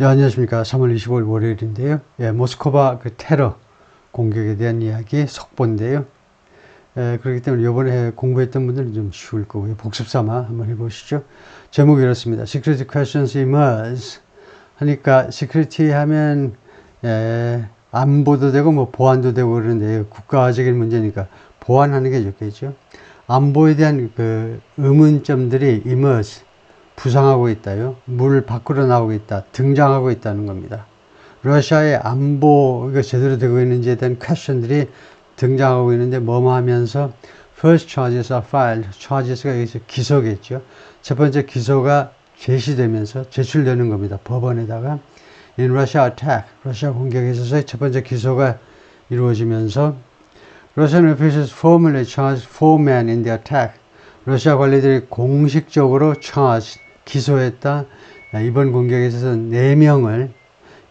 네, 안녕하십니까. 3월 25일 월요일인데요. 예, 모스크바 그 테러 공격에 대한 이야기 속보인데요. 예, 그렇기 때문에 이번에 공부했던 분들은 좀 쉬울 거고요. 복습 삼아 한번 해보시죠. 제목이 이렇습니다. Security questions emerge. 하니까 security 하면 예, 안보도 되고 뭐 보안도 되고 그러는데 국가적인 문제니까 보안하는 게 좋겠죠. 안보에 대한 그 의문점들이 emerge. 부상하고 있다요. 물 밖으로 나오고 있다. 등장하고 있다는 겁니다. 러시아의 안보가 제대로 되고 있는지에 대한 퀘션들이 등장하고 있는데 뭐뭐 하면서 first charges are filed. charges가 여기서 기소겠죠. 첫 번째 기소가 제시되면서 제출되는 겁니다. 법원에다가 in Russia attack. 러시아 공격에 있어서 첫 번째 기소가 이루어지면서 Russian officials formally charged four men in the attack. 러시아 관리들이 공식적으로 charged 기소했다. 이번 공격에 있어서 4명을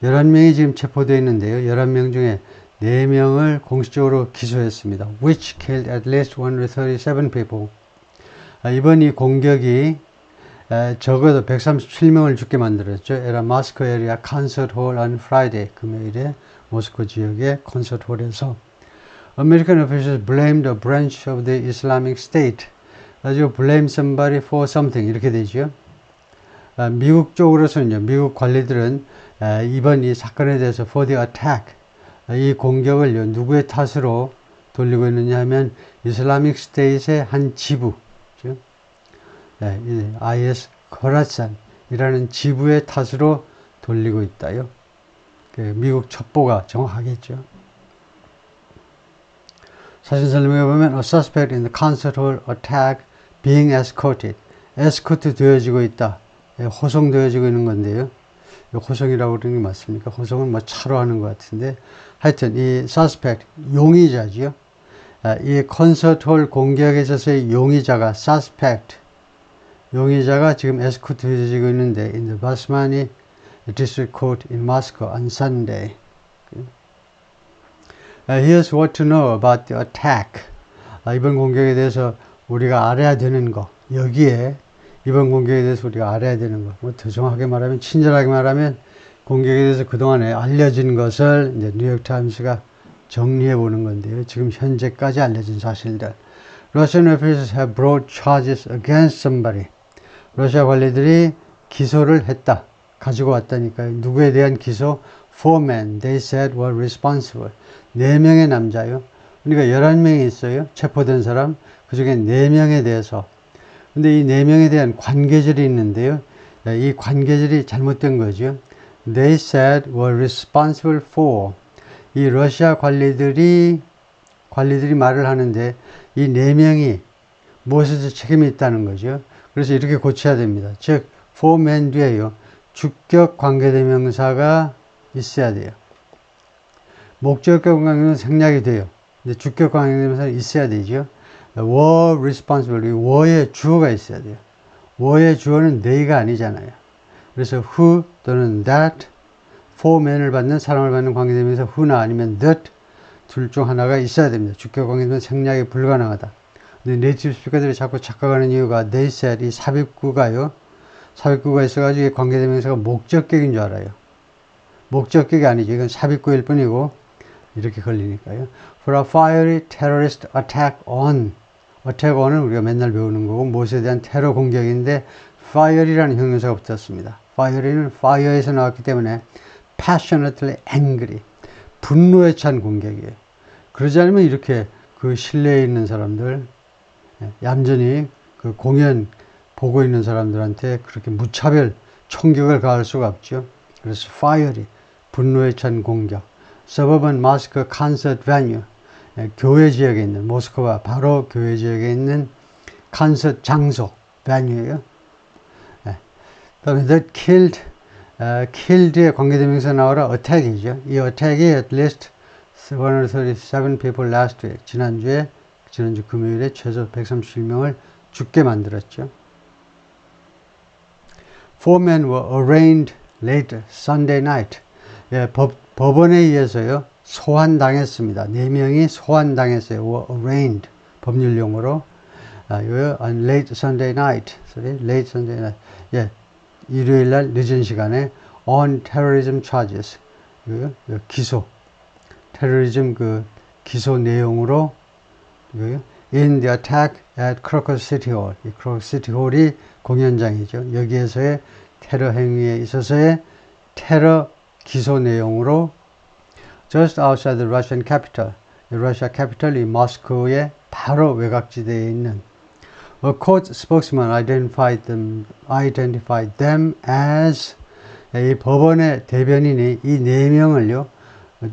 11명이 지금 체포되어 있는데요. 11명 중에 4명을 공식적으로 기소했습니다. which killed at least 137 people. 이번 이 공격이 적어도 137명을 죽게 만들었죠. 에라 마스코 에리아 콘서트 홀 on Friday 금요일에 모스코 지역의 콘서트 홀에서 American officials blamed a branch of the Islamic State. 아주 blame somebody for something 이렇게 되죠. 아, 미국 쪽으로서는요, 미국 관리들은 아, 이번 이 사건에 대해서 for the attack, 아, 이 공격을 누구의 탓으로 돌리고 있느냐 하면 이슬라믹 스테이트의 한 지부, IS 거라산이라는 지부의 탓으로 돌리고 있다요. 그 미국 첩보가 정확하겠죠. 사진 설명에 보면 a suspect in the concert hall attack being escorted, 에스코트 되어지고 있다. 예, 호송되어지고 있는 건데요. 호송이라고 그러는 게 맞습니까? 호송은 뭐 차로 하는 것 같은데 하여튼 이 suspect 용의자지요. 아, 이 콘서트홀 공격에 있어서의 용의자가 suspect 용의자가 지금 에스코트 되어지고 있는데 in the Basmani District Court in Moscow on Sunday. Uh, here's what to know about the attack. 아, 이번 공격에 대해서 우리가 알아야 되는 거. 여기에 이번 공격에 대해서 우리가 알아야 되는 것. 뭐더 정확하게 말하면, 친절하게 말하면 공격에 대해서 그동안에 알려진 것을 이제 뉴욕타임스가 정리해 보는 건데요. 지금 현재까지 알려진 사실들. Russian officials have brought charges against somebody. 러시아 관리들이 기소를 했다. 가지고 왔다니까요. 누구에 대한 기소? Four men, they said, were responsible. 네 명의 남자요. 그러니까 11명이 있어요. 체포된 사람. 그 중에 4명에 대해서 근데 이 네 명에 대한 관계절이 있는데요. 이 관계절이 잘못된 거죠. They said were responsible for. 이 러시아 관리들이 관리들이 말을 하는데 이 네 명이 무엇에서 책임이 있다는 거죠. 그래서 이렇게 고쳐야 됩니다. 즉, for men 뒤에요. 주격 관계대명사가 있어야 돼요. 목적격 관계는 생략이 돼요. 근데 주격 관계대명사가 있어야 되죠. Were responsible. were의 주어가 있어야 돼요. were의 주어는 they가 아니잖아요. 그래서 who 또는 that, for men을 받는 사람을 받는 관계되면서 who나 아니면 that 둘 중 하나가 있어야 됩니다. 주격 관계되면 생략이 불가능하다. 근데 네이티브 스피커들이 자꾸 착각하는 이유가 they said 이 삽입구가요. 삽입구가 있어가지고 관계대명사가 목적격인 줄 알아요. 목적격이 아니죠. 이건 삽입구일 뿐이고 이렇게 걸리니까요. For a fiery terrorist attack on on은 우리가 맨날 배우는 거고 무엇에 대한 테러 공격인데 fire이라는 형용사가 붙었습니다. fire는 fire에서 나왔기 때문에 passionately angry 분노에 찬 공격이에요. 그러지 않으면 이렇게 그 실내에 있는 사람들 예, 얌전히 그 공연 보고 있는 사람들한테 그렇게 무차별 총격을 가할 수가 없죠. 그래서 fiery 분노에 찬 공격 suburban mosque concert venue 교회 지역에 있는 모스크바 바로 교회 지역에 있는 콘서트 장소 venue예요. 그다음에 that killed 어, killed에 관계대명사 나오라 attack이죠. 이 attack이 at least 137 people last week 지난주에 지난주 금요일에 최소 137명을 죽게 만들었죠. Four men were arraigned late Sunday night. 예, 법, 법원에 의해서요. 소환당했습니다. 네 명이 소환당했어요. were arraigned. 법률 용어로. 아, 이거 on late Sunday night. sorry, late Sunday night. 예, 일요일 날 늦은 시간에 on terrorism charges. 그, 그 기소. 테러리즘 그 기소 내용으로 그 in the attack at Crocus City Hall. 이 Crocus City Hall이 공연장이죠. 여기에서의 테러 행위에 있어서의 테러 기소 내용으로 just outside the Russian capital. 이 러시아 캐피털 이 모스크의 바로 외곽지대에 있는 A court spokesman identified them, identified them as 이 법원의 대변인이 이 네 명을요,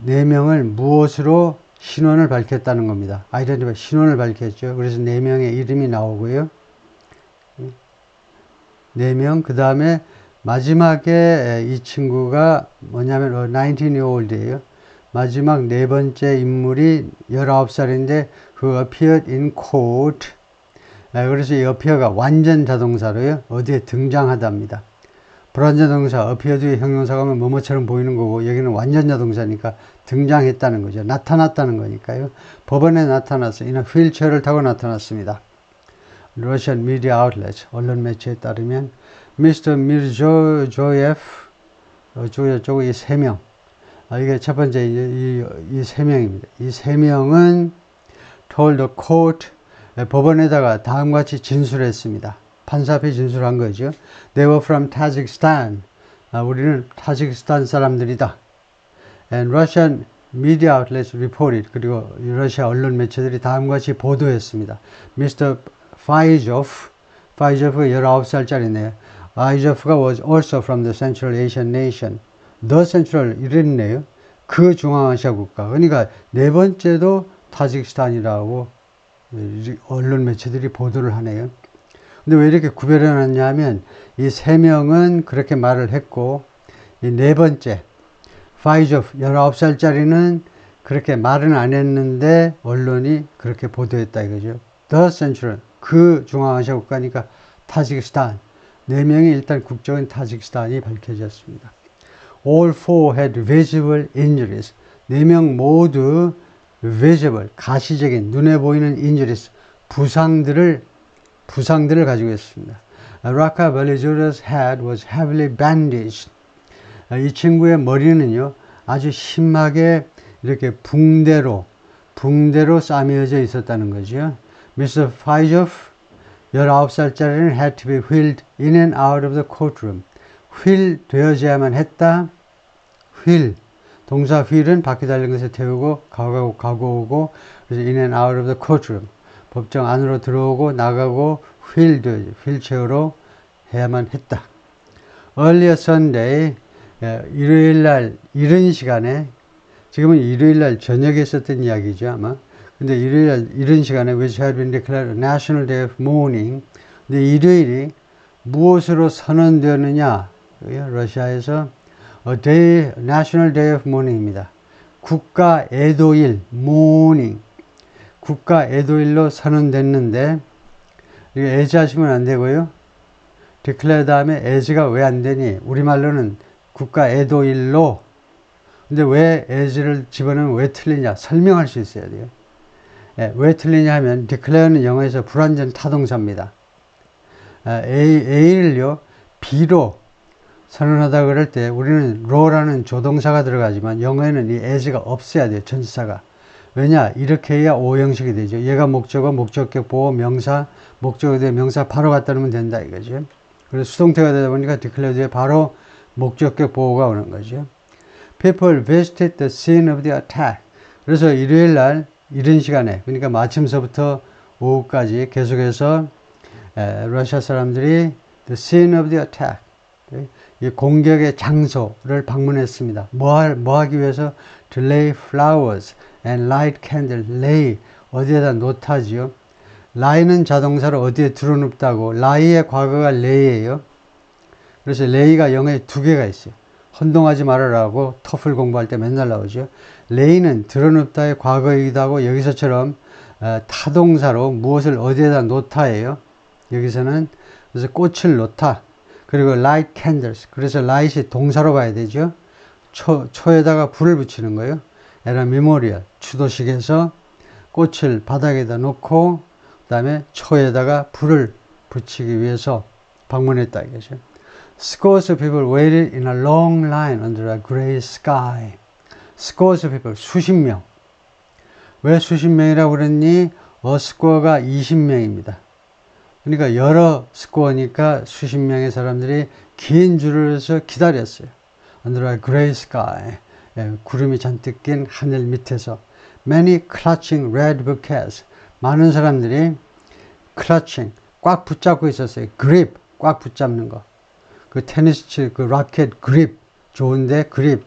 네 명을 무엇으로 신원을 밝혔다는 겁니다. 아이덴티파이 신원을 밝혔죠. 그래서 네 명의 이름이 나오고요. 네 명, 그 다음에 마지막에 이 친구가 뭐냐면 19-year-old이에요. 마지막 네 번째 인물이 19살인데 그 appeared in court. 아, 그래서 이 appear가 완전 자동사로요. 어디에 등장하답니다. 불완전 동사, appeared의 형용사가 하면 뭐뭐처럼 보이는 거고 여기는 완전 자동사니까 등장했다는 거죠. 나타났다는 거니까요. 법원에 나타났어. 이는 휠체어를 타고 나타났습니다. 러시안 미디어 아웃렛, 언론 매체에 따르면 미스터 미르조조예프, 어쩌고 저쩌고 이세 명. 아, 이게 첫 번째 이세 명입니다. 이 세 명은 told the court 예, 법원에다가 다음과 같이 진술했습니다. 판사 앞에 진술한 거죠. They were from Tajikistan. 아, 우리는 타지키스탄 사람들이다. And Russian media outlets reported. 그리고 러시아 언론 매체들이 다음과 같이 보도했습니다. Mr. Faizov, Faizov가 19살짜리네요. Faizov가 was also from the Central Asian nation. Central 이랬네요. 그 중앙아시아 국가. 그러니까 네 번째도 타지키스탄이라고 언론 매체들이 보도를 하네요. 근데 왜 이렇게 구별해 놨냐면 이 세 명은 그렇게 말을 했고 이 네 번째 파이조프 19살짜리는 그렇게 말은 안 했는데 언론이 그렇게 보도했다 이거죠. The Central 그 중앙아시아 국가니까 타지키스탄 네 명이 일단 국적은 타지키스탄이 밝혀졌습니다. All four had visible injuries. 네 명 모두 visible 가시적인 눈에 보이는 injuries 부상들을 부상들을 가지고 있습니다. Raka Balijora's head was heavily bandaged. 이 친구의 머리는요, 아주 심하게 이렇게 붕대로, 붕대로 싸매어져 있었다는 거죠. Mr. Fajov, 19살짜리는 had to be wheeled in and out of the courtroom. 휠 되어져야만 했다. 휠. 동사 휠은 바퀴 달린 것에 태우고 가고 가고 오고 그래서 in and out of the courtroom. 법정 안으로 들어오고 나가고 휠드, 휠체어로 해야만 했다. Earlier Sunday, 예, 일요일 날 이른 시간에 지금은 일요일 날 저녁에 있었던 이야기죠 아마. 근데 일요일 날 이른 시간에 which had been declared national day of mourning. 근데 일요일이 무엇으로 선언되었느냐? 러시아에서 a day, national day of mourning입니다. 국가 애도일, mourning. 국가 애도일로 선언됐는데 이거 애지하시면 안 되고요. declare 다음에 애지가 왜 안 되니? 우리말로는 국가 애도일로 근데 왜 애지를 집어넣으면 왜 틀리냐? 설명할 수 있어야 돼요. 예, 왜 틀리냐 하면 declare는 영어에서 불완전 타동사입니다. 아, A, A를요, B로 선언하다 그럴 때 우리는 로라는 조동사가 들어가지만 영어에는 이 as가 없어야 돼요. 전치사가. 왜냐? 이렇게 해야 오형식이 되죠. 얘가 목적어, 목적격, 보호, 명사, 목적어 대 명사 바로 갖다 놓으면 된다 이거죠. 그래서 수동태가 되다 보니까 declare에 바로 목적격 보호가 오는 거죠. People visited the scene of the attack. 그래서 일요일 날 이른 시간에 그러니까 마침서부터 오후까지 계속해서 에, 러시아 사람들이 the scene of the attack 이 공격의 장소를 방문했습니다. 뭐, 할, 뭐 하기 위해서 to lay flowers and light candle lay 어디에다 놓다지요. lay는 자동사로 어디에 들어눕다고 lay의 과거가 lay예요. 그래서 lay가 영어에 두 개가 있어요. 혼동하지 말아라고 터플 공부할 때 맨날 나오죠. lay는 들어눕다의 과거이기도 하고 여기서처럼 어, 타동사로 무엇을 어디에다 놓다예요. 여기서는 그래서 꽃을 놓다. 그리고 light candles. 그래서 light이 동사로 봐야 되죠. 초, 초에다가 불을 붙이는 거예요. 에라 메모리얼. 추도식에서 꽃을 바닥에다 놓고 그 다음에 초에다가 불을 붙이기 위해서 방문했다 이거죠. Scores of people waited in a long line under a gray sky. Scores of people, 수십 명. 왜 수십 명이라고 그랬니? 어 스코어가 20명입니다. 그러니까 여러 스코어니까 수십 명의 사람들이 긴 줄을 서서 기다렸어요. Under a gray sky. 예, 구름이 잔뜩 낀 하늘 밑에서. Many clutching red bouquets. 많은 사람들이 clutching, 꽉 붙잡고 있었어요. grip, 꽉 붙잡는 거. 그 테니스 치, 그 라켓 그립, 좋은데 그립.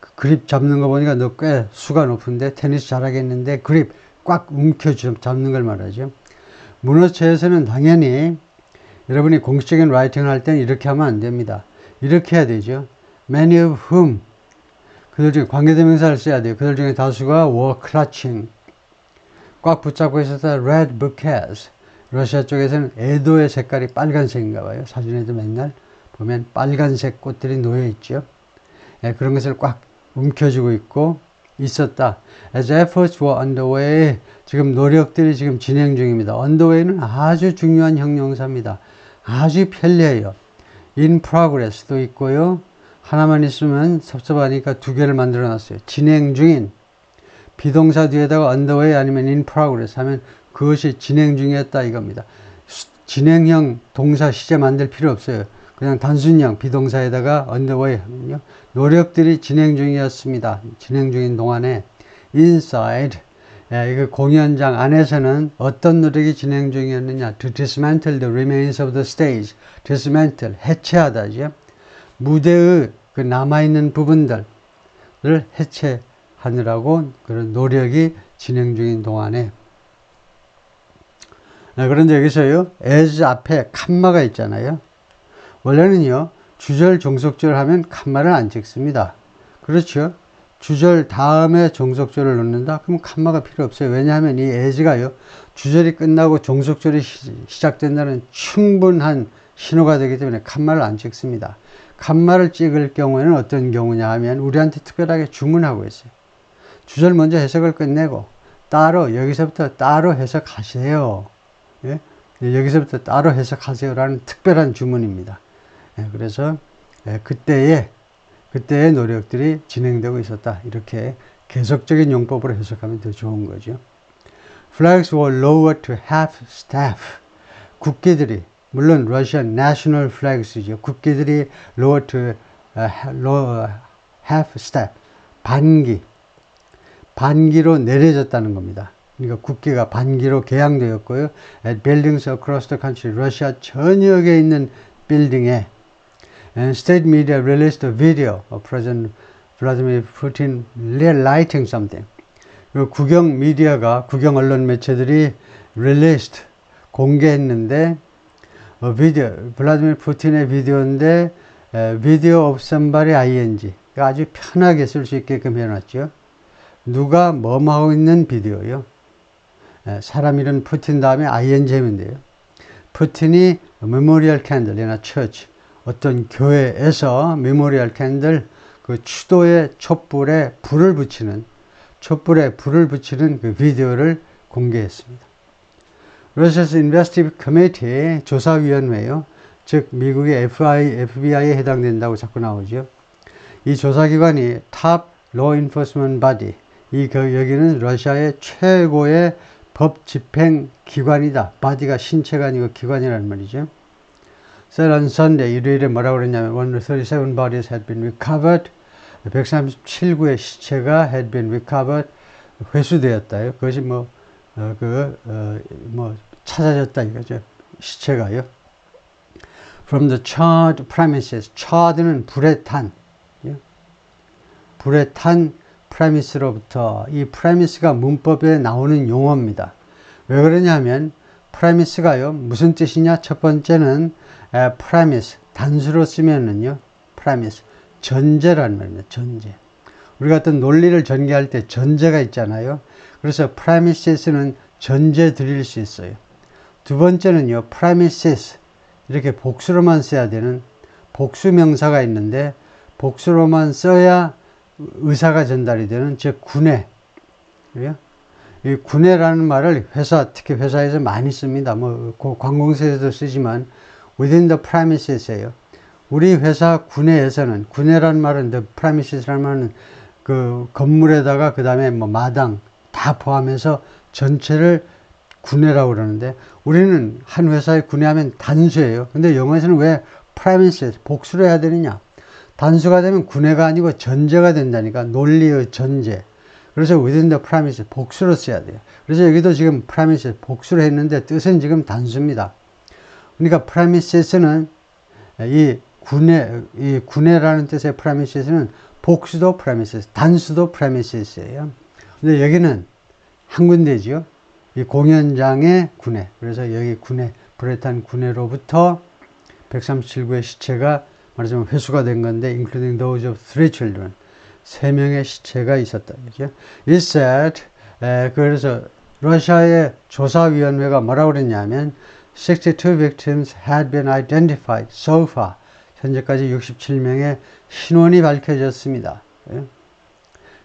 그 그립 잡는 거 보니까 너 꽤 수가 높은데 테니스 잘하겠는데 그립 꽉 움켜 잡는 걸 말하죠. 문어체에서는 당연히 여러분이 공식적인 라이팅을 할 때는 이렇게 하면 안 됩니다. 이렇게 해야 되죠. Many of whom 그들 중에 관계대명사를 써야 돼요. 그들 중에 다수가 were clutching 꽉 붙잡고 있었다 red bouquets 러시아 쪽에서는 애도의 색깔이 빨간색인가 봐요. 사진에도 맨날 보면 빨간색 꽃들이 놓여 있죠. 예, 그런 것을 꽉 움켜쥐고 있고 있었다. As efforts were underway, 지금 노력들이 지금 진행 중입니다. underway는 아주 중요한 형용사입니다. 아주 편리해요. in progress도 있고요. 하나만 있으면 섭섭하니까 두 개를 만들어 놨어요. 진행 중인 비동사 뒤에다가 underway 아니면 in progress 하면 그것이 진행 중이었다 이겁니다. 진행형 동사 시제 만들 필요 없어요. 그냥 단순형 비동사에다가 underway 하면요. 노력들이 진행 중이었습니다. 진행 중인 동안에 inside 예, 이거 공연장 안에서는 어떤 노력이 진행 중이었느냐? To dismantle the remains of the stage. dismantle 해체하다죠. 무대의 그 남아있는 부분들을 해체하느라고 그런 노력이 진행 중인 동안에 네, 그런데 여기서요, as 앞에 칸마가 있잖아요. 원래는요, 주절, 종속절 하면 칸마를 안 찍습니다. 그렇죠? 주절 다음에 종속절을 넣는다? 그럼 칸마가 필요 없어요. 왜냐하면 이 as가요, 주절이 끝나고 종속절이 시, 시작된다는 충분한 신호가 되기 때문에 칸마를 안 찍습니다. 칸마를 찍을 경우에는 어떤 경우냐 하면 우리한테 특별하게 주문하고 있어요. 주절 먼저 해석을 끝내고 따로 여기서부터 따로 해석하세요. 예? 여기서부터 따로 해석하세요라는 특별한 주문입니다. 예, 그래서 예, 그때의 그때의 노력들이 진행되고 있었다. 이렇게 계속적인 용법으로 해석하면 더 좋은 거죠. Flags were lowered to half staff. 국기들이 물론 러시안 national flags죠. 국기들이 lowered to low, half staff 반기 반기로 내려졌다는 겁니다. 그러니까 국기가 반기로 개양되었고요. At buildings across the country, 러시아 전역에 있는 빌딩에 and state media released a video of President Vladimir Putin lighting something. 그 국영 미디어가 국영 언론 매체들이 released 공개했는데 어, 비디오 블라디미르 푸틴의 비디오인데 비디오 of somebody ing 아주 편하게 쓸 수 있게끔 해놨죠. 누가 뭐뭐 하고 있는 비디오요. 사람 이름 푸틴 다음에 ing 하면 돼요. 푸틴이 메모리얼 캔들이나 처치 어떤 교회에서 메모리얼 캔들 그 추도의 촛불에 불을 붙이는 촛불에 불을 붙이는 그 비디오를 공개했습니다. 러시아스 인베스티브 커미티 조사위원회요. 즉 미국의 FBI, FBI에 해당된다고 자꾸 나오죠. 이 조사기관이 탑 로 인포스먼트 바디 이 그, 여기는 러시아의 최고의 법 집행 기관이다. 바디가 신체가 아니고 기관이라는 말이죠. Said on Sunday, 일요일에 뭐라고 그랬냐면 137 bodies had been recovered. 137구의 시체가 had been recovered. 회수되었다요. 그것이 뭐, 어, 그, 어, 뭐, 찾아졌다 이거죠. 시체가요. From the charred premises. charred는 불에 탄. 예? 불에 탄 프레미스로부터 이 프레미스가 문법에 나오는 용어입니다. 왜 그러냐면 프레미스가요 무슨 뜻이냐? 첫 번째는 에, 프레미스 단수로 쓰면은요 프레미스 전제라는 말입니다 전제. 우리가 어떤 논리를 전개할 때 전제가 있잖아요. 그래서 프레미시스는 전제 드릴 수 있어요. 두 번째는요 프레미시스. 이렇게 복수로만 써야 되는 복수 명사가 있는데 복수로만 써야 의사가 전달이 되는 즉 군에 이 군에라는 말을 회사 특히 회사에서 많이 씁니다. 뭐 관공서에도 쓰지만 within the premises예요. 우리 회사 구내에서는 구내란 말은 the premises라는 말은 그 건물에다가 그 다음에 뭐 마당 다 포함해서 전체를 구내라고 그러는데 우리는 한 회사에 구내하면 단수예요. 근데 영어에서는 왜 premises 복수를 해야 되느냐? 단수가 되면 구내가 아니고 전제가 된다니까 논리의 전제. 그래서 within the premise 복수로 써야 돼요. 그래서 여기도 지금 premise 복수로 했는데 뜻은 지금 단수입니다. 그러니까 premises는 이 군내, 이 군내라는 뜻의 premises는 복수도 premises, 단수도 premises예요. 근데 여기는 한 군데지요. 이 공연장의 군내. 그래서 여기 군내, 브레탄 군내로부터 137구의 시체가 말하자면 회수가 된 건데, including those of three children. 세 명의 시체가 있었다. 그죠? It said, 에, 그래서 러시아의 조사위원회가 뭐라고 그랬냐면, 62 victims had been identified so far. 현재까지 67명의 신원이 밝혀졌습니다. 예?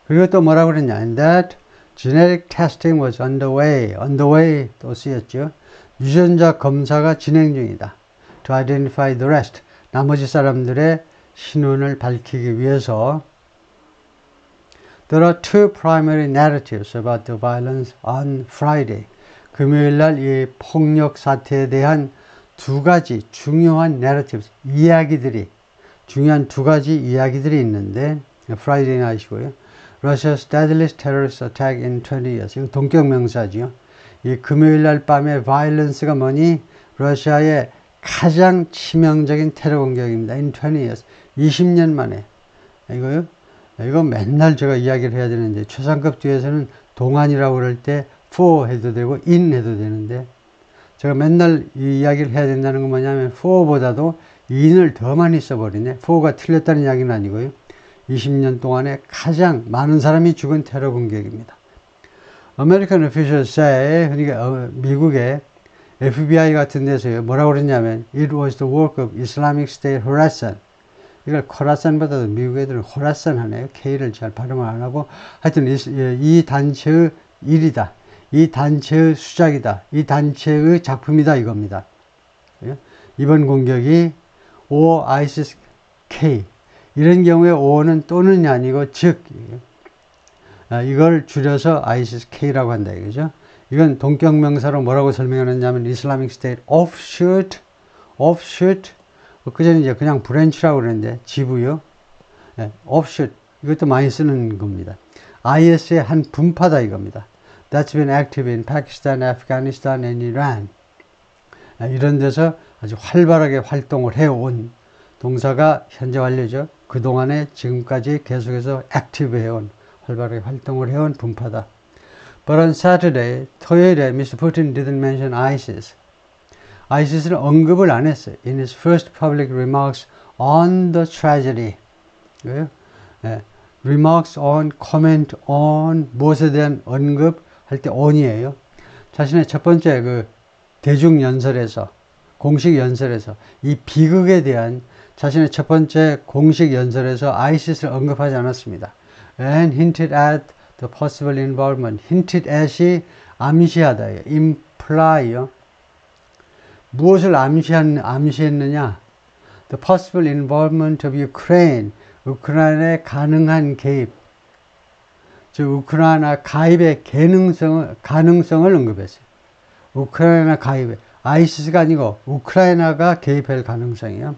그리고 또 뭐라고 그랬냐. That genetic testing was underway. underway 또 쓰였죠. 유전자 검사가 진행 중이다. To identify the rest. 나머지 사람들의 신원을 밝히기 위해서 There are two primary narratives about the violence on Friday. 금요일 날 이 폭력 사태에 대한 두 가지 중요한 narratives, 이야기들이, 중요한 두 가지 이야기들이 있는데, Friday night이고요. Russia's deadliest terrorist attack in 20 years. 이거 동격 명사지요. 이 금요일 날 밤의 violence가 뭐니? 러시아의 가장 치명적인 테러 공격입니다. In 20 years. 20년 만에. 이거요? 이거 맨날 제가 이야기를 해야 되는데, 최상급 뒤에서는 동안이라고 그럴 때 for 해도 되고 in 해도 되는데, 제가 맨날 이 이야기를 해야 된다는 건 뭐냐면 for보다도 in을 더 많이 써버리네. for가 틀렸다는 이야기는 아니고요. 20년 동안에 가장 많은 사람이 죽은 테러 공격입니다. American officials say, 그러니까 어, 미국의 FBI 같은 데서요, 뭐라고 그랬냐면, it was the work of Islamic State Khorasan. 이걸 코라산보다도 미국 애들은 호라산 하네요. K를 잘 발음을 안 하고. 하여튼 이, 이 단체의 일이다. 이 단체의 수작이다. 이 단체의 작품이다. 이겁니다. 예? 이번 공격이 O ISIS K. 이런 경우에 O는 또는이 아니고 즉, 아, 이걸 줄여서 ISIS K라고 한다. 이거죠. 이건 동격명사로 뭐라고 설명하느냐면 Islamic State offshoot, offshoot. 그 전에 이제 그냥 브랜치라고 그러는데 지부요. 예, offshoot. 이것도 많이 쓰는 겁니다. IS의 한 분파다 이겁니다. That's been active in Pakistan, Afghanistan, and Iran. 아, 이런 데서 아주 활발하게 활동을 해온 동사가 현재 완료죠. 그동안에 지금까지 계속해서 active 해온, 활발하게 활동을 해온 분파다. But on Saturday, 토요일에 Mr. Putin didn't mention ISIS. ISIS를 언급을 안 했어요. In his first public remarks on the tragedy. 왜요? 예, remarks on, comment on, 무엇에 대한 언급 할 때 on이에요. 자신의 첫 번째 그 대중 연설에서, 공식 연설에서 이 비극에 대한 자신의 첫 번째 공식 연설에서 ISIS를 언급하지 않았습니다. And hinted at the possible involvement. hinted at이 암시하다예요. imply요. 무엇을 암시한, 암시했느냐? The possible involvement of Ukraine. 우크라이나의 가능한 개입. 즉, 우크라이나 가입의 가능성을, 가능성을 언급했어요. 우크라이나 가입에. 아이시스가 아니고 우크라이나가 개입할 가능성이요.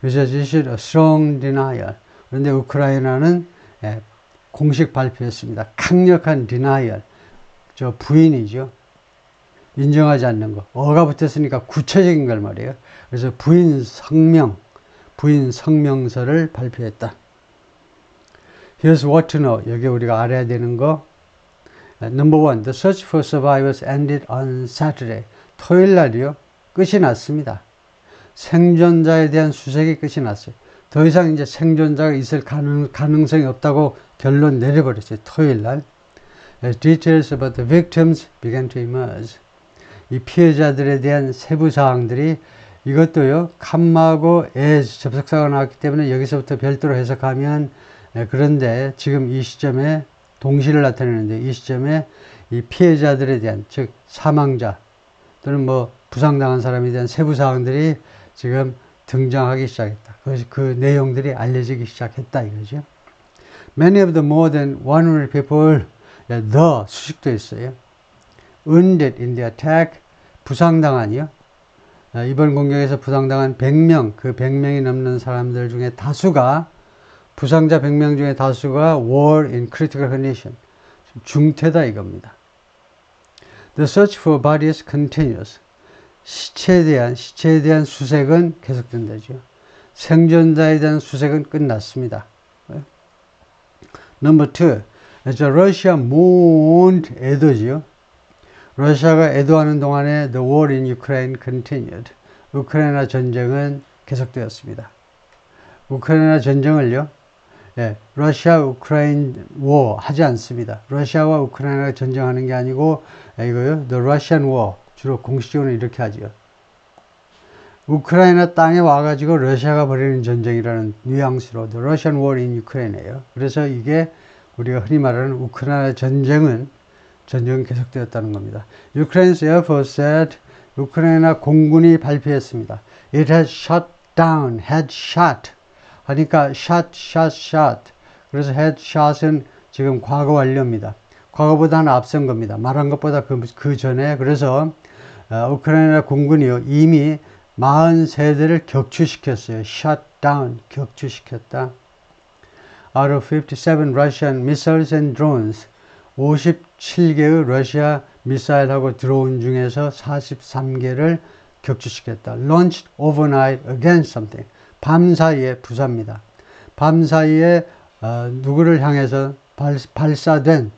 그래서 a strong denial. 그런데 우크라이나는 예, 공식 발표했습니다. 강력한 denial. 저 부인이죠. 인정하지 않는 거. 어가 붙었으니까 구체적인 걸 말이에요. 그래서 부인 성명, 부인 성명서를 발표했다. Here's what to know. 여기 우리가 알아야 되는 거. Number one, the search for survivors ended on Saturday. 토요일 날이요. 끝이 났습니다. 생존자에 대한 수색이 끝이 났어요. 더 이상 이제 생존자가 있을 가능, 가능성이 없다고 결론 내려버렸어요. 토요일 날. As details about the victims began to emerge. 이 피해자들에 대한 세부 사항들이 이것도요, 칸마고 에 접속사가 나왔기 때문에 여기서부터 별도로 해석하면 예, 그런데 지금 이 시점에 동시를 나타내는데 이 시점에 이 피해자들에 대한 즉 사망자 또는 뭐 부상당한 사람에 대한 세부 사항들이 지금 등장하기 시작했다. 그것이 그 내용들이 알려지기 시작했다 이거죠. Many of the more than 100 people, 예, the 수식도 있어요. Wounded in the attack, 부상당한이요. 아, 이번 공격에서 부상당한 100명, 그 100명이 넘는 사람들 중에 다수가 부상자 100명 중에 다수가 were in critical condition, 중태다 이겁니다. The search for bodies continues. 시체에 대한 시체에 대한 수색은 계속된다죠. 생존자에 대한 수색은 끝났습니다. Number two, 자, Russia mourned 애도지요. 러시아가 애도하는 동안에 the war in Ukraine continued. 우크라이나 전쟁은 계속되었습니다. 우크라이나 전쟁을요, 예, 러시아 우크라인 워 하지 않습니다. 러시아와 우크라이나가 전쟁하는 게 아니고 예, 이거요, the Russian war 주로 공식적으로 이렇게 하죠. 우크라이나 땅에 와가지고 러시아가 벌이는 전쟁이라는 뉘앙스로 the Russian war in Ukraine예요. 그래서 이게 우리가 흔히 말하는 우크라이나 전쟁은 전쟁은 계속되었다는 겁니다. Ukraine's Air Force said 우크라이나 공군이 발표했습니다. It has shut down, had shot 하니까 shot, shot, shot. 그래서 had shot은 지금 과거 완료입니다. 과거보다는 앞선 겁니다. 말한 것보다 그, 그 전에 그래서 어, 우크라이나 공군이요 이미 43대를 격추시켰어요. shut down, 격추시켰다. Out of 57 Russian missiles and drones, 57개의 러시아 미사일하고 드론 중에서 43개를 격추시켰다. launched overnight against something. 밤 사이에 부사입니다. 밤 사이에 어, 누구를 향해서 발, 발사된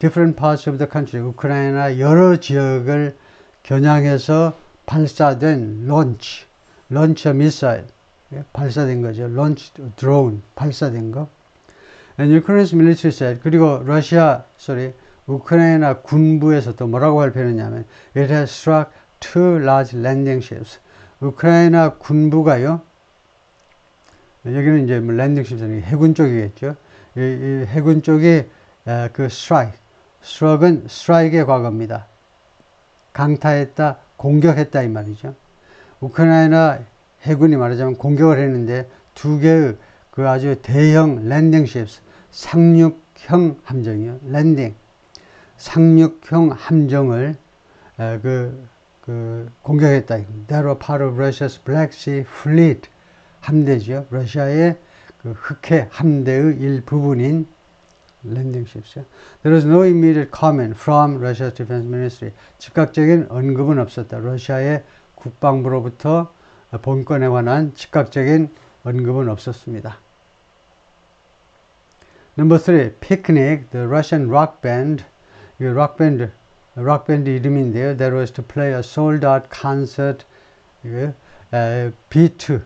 different parts of the country, 우크라이나 여러 지역을 겨냥해서 발사된 a missile, 예, 발사된 거죠. launch drone, 발사된 거. And Ukraine's military said, 그리고 러시아, sorry, 우크라이나 군부에서 또 뭐라고 발표했냐면, it has struck two large landing ships. 우크라이나 군부가요, 여기는 이제 뭐 랜딩 쉽스는 해군 쪽이겠죠. 이, 이 해군 쪽이 에, 그 스트라이크, 스트라이크는 스트라이크의 과거입니다. 강타했다, 공격했다 이 말이죠. 우크라이나 해군이 말하자면 공격을 했는데 두 개의 그 아주 대형 랜딩 쉽스, 상륙형 함정이요. 랜딩. 상륙형 함정을 에, 그, 그 공격했다. They were part of Russia's Black Sea Fleet. 함대죠. 러시아의 그 흑해 함대의 일부분인 랜딩십스요. There was no immediate comment from Russia's Defense Ministry. 즉각적인 언급은 없었다. 러시아의 국방부로부터 본건에 관한 즉각적인 언급은 없었습니다. Number three, Picnic, the Russian rock band. 이 록밴드, 록밴드 이름인데요. That was to play a sold out concert. 이거 B2,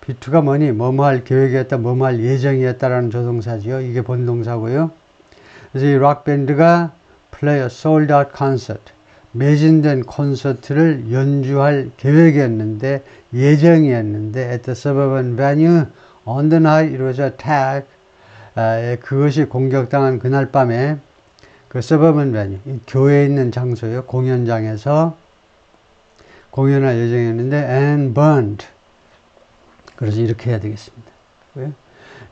B2가 뭐니? 뭐뭐 할 계획이었다, 뭐뭐 할 예정이었다라는 조동사지요. 이게 본동사고요. 그래서 이 록밴드가 play a sold out concert. 매진된 콘서트를 연주할 계획이었는데, 예정이었는데, at the suburban venue on the night it was attacked. 아, 그것이 공격당한 그날 밤에 그 venue, 이 교회에 있는 장소요, 공연장에서 공연할 예정이었는데, and burned. 그래서 이렇게 해야 되겠습니다. 예,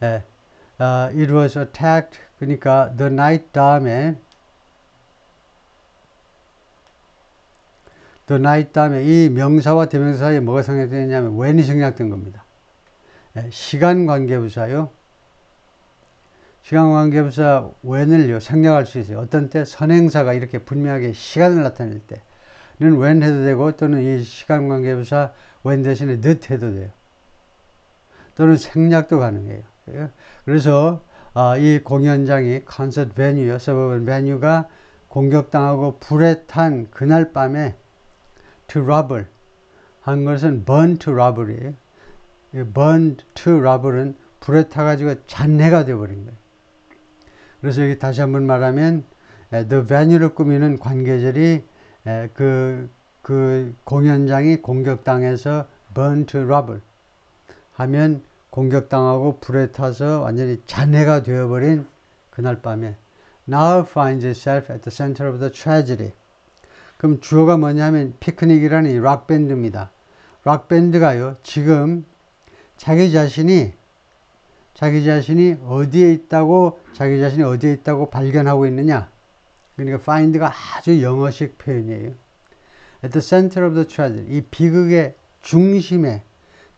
예, uh, it was attacked. 그러니까 the night 다음에 the night 다음에 이 명사와 대명사 사이에 뭐가 생략되냐면 when이 생략된 겁니다. 예, 시간 관계 부사요. 시간 관계부사 when을요 생략할 수 있어요. 어떤 때 선행사가 이렇게 분명하게 시간을 나타낼 때는 when 해도 되고 또는 이 시간 관계부사 when 대신에 not 해도 돼요. 또는 생략도 가능해요. 그래서 아, 이 공연장이 콘서트 베뉴요, 서버번 베뉴가 공격당하고 불에 탄 그날 밤에 to rubble 한 것은 burn to rubble이에요. burn to rubble은 불에 타가지고 잔해가 되어버린 거예요. 그래서 여기 다시 한번 말하면 the venue를 꾸미는 관계절이 그, 그 공연장이 공격당해서 burn to rubble 하면 공격당하고 불에 타서 완전히 잔해가 되어버린 그날 밤에 now finds itself at the center of the tragedy. 그럼 주어가 뭐냐면 피크닉이라는 이 락밴드입니다. 락밴드가요, 지금 자기 자신이 자기 자신이 어디에 있다고 자기 자신이 어디에 있다고 발견하고 있느냐. 그러니까 find가 아주 영어식 표현이에요. At the center of the tragedy. 이 비극의 중심에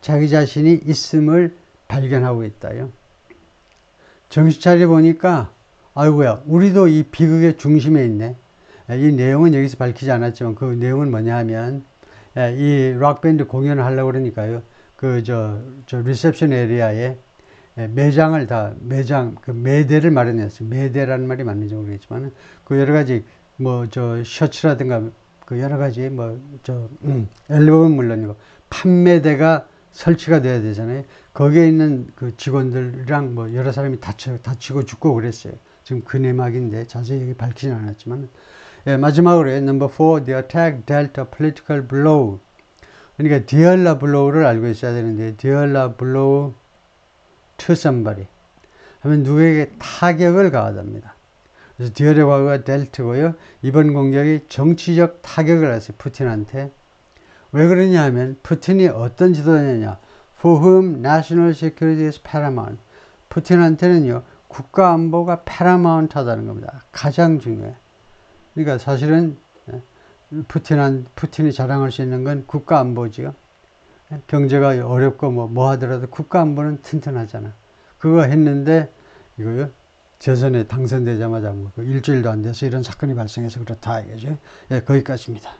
자기 자신이 있음을 발견하고 있다요. 정신 차려 보니까 아이고야 우리도 이 비극의 중심에 있네. 이 내용은 여기서 밝히지 않았지만 그 내용은 뭐냐 하면 예, 이 락밴드 공연을 하려고 그러니까요. 그 저 저 리셉션 에리아에 예, 매장을 다 매장 그 매대를 마련했어요. 매대라는 말이 맞는지 모르겠지만 그 여러 가지 뭐 저 셔츠라든가 그 여러 가지 뭐저 음, 앨범은 물론이고 판매대가 설치가 돼야 되잖아요. 거기에 있는 그 직원들이랑 뭐 여러 사람이 다쳐 다치고 죽고 그랬어요. 지금 그 내막인데 자세히 여기 밝히진 않았지만 예, 마지막으로 넘버 4 the attack dealt a political blow 그러니까 디얼라 블로우를 알고 있어야 되는데 디얼라 블로우 to somebody 하면 누구에게 타격을 가하답니다. 그래서 디얼의 과거가 델트고요. 이번 공격이 정치적 타격을 했어요. 푸틴한테. 왜 그러냐 하면 푸틴이 어떤 지도자냐. For whom national security is paramount. 푸틴한테는요. 국가 안보가 paramount 하다는 겁니다. 가장 중요해. 그러니까 사실은 예, 푸틴한, 푸틴이 자랑할 수 있는 건 국가 안보지요. 예, 경제가 어렵고 뭐, 뭐 하더라도 국가 안보는 튼튼하잖아. 그거 했는데 이거요. 재선에 당선되자마자 뭐그 일주일도 안 돼서 이런 사건이 발생해서 그렇다 이거죠. 예, 거기까지입니다.